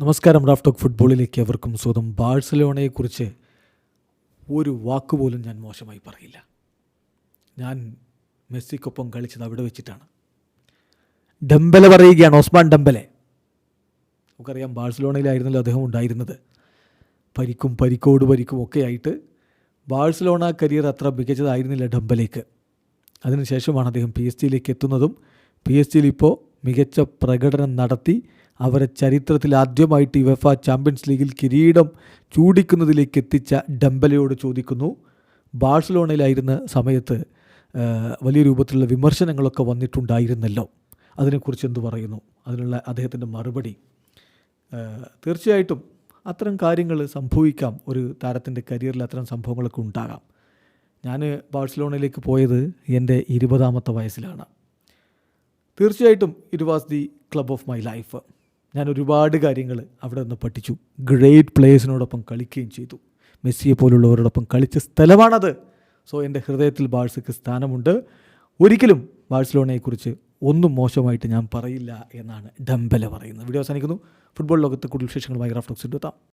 നമസ്കാരം Raf talk ഫുട്ബോളിലേക്ക് അവർക്കും സ്വന്തം ബാഴ്സലോണയെക്കുറിച്ച് ഒരു വാക്കുപോലും ഞാൻ മോശമായി പറയില്ല. ഞാൻ മെസ്സിക്കൊപ്പം കളിച്ചത് അവിടെ വെച്ചിട്ടാണ്. ഡംബലെ പറയുകയാണ് ഓസ്മാൻ ഡംബലെ. നമുക്കറിയാം ബാഴ്സലോണയിലായിരുന്നല്ലോ അദ്ദേഹം ഉണ്ടായിരുന്നത്. പരിക്കും പരിക്കോട് പരിക്കും ഒക്കെ ആയിട്ട് ബാഴ്സലോണ കരിയർ അത്ര മികച്ചതായിരുന്നില്ല ഡംബലേക്ക്. അതിനുശേഷമാണ് അദ്ദേഹം പി എസ് ജിയിലേക്ക് എത്തുന്നതും പി എസ് ജിയിൽ ഇപ്പോൾ മികച്ച പ്രകടനം നടത്തി അവരെ ചരിത്രത്തിൽ ആദ്യമായിട്ട് യുവഫ ചാമ്പ്യൻസ് ലീഗിൽ കിരീടം ചൂടിക്കുന്നതിലേക്ക് എത്തിച്ച ഡംബലയോട് ചോദിക്കുന്നു. ബാഴ്സലോണയിലായിരുന്ന സമയത്ത് വലിയ രൂപത്തിലുള്ള വിമർശനങ്ങളൊക്കെ വന്നിട്ടുണ്ടായിരുന്നല്ലോ. അതിനെക്കുറിച്ച് എന്തു പറയുന്നു? അതിനുള്ള അദ്ദേഹത്തിന്റെ മറുപടി. തീർച്ചയായിട്ടും അത്തരം കാര്യങ്ങൾ സംഭവിക്കാം. ഒരു താരത്തിന്റെ കരിയറിൽ അത്തരം സംഭവങ്ങളൊക്കെ ഉണ്ടാകാം. ഞാൻ ബാഴ്സലോണയിലേക്ക് പോയത് എന്റെ ഇരുപതാമത്തെ വയസ്സിലാണ്. തീർച്ചയായിട്ടും it was the club of my life ഞാൻ ഒരുപാട് കാര്യങ്ങൾ അവിടെ നിന്ന് പഠിച്ചു. ഗ്രേറ്റ് പ്ലേയേഴ്സിനോടൊപ്പം കളിക്കുകയും ചെയ്തു. മെസ്സിയെ പോലുള്ളവരോടൊപ്പം കളിച്ച സ്ഥലമാണത്. സോ എന്റെ ഹൃദയത്തിൽ ബാഴ്സയ്ക്ക് സ്ഥാനമുണ്ട്. ഒരിക്കലും ബാഴ്സലോണയെക്കുറിച്ച് ഒന്നും മോശമായിട്ട് ഞാൻ പറയില്ല എന്നാണ് ഡംബല പറയുന്നത്. വീഡിയോ അവസാനിക്കുന്നു. ഫുട്ബോൾ ലോകത്തെ കൂടുതൽ വിശേഷങ്ങളുമായി ഗ്രാഫ്റ്റോക്സ് എത്താം.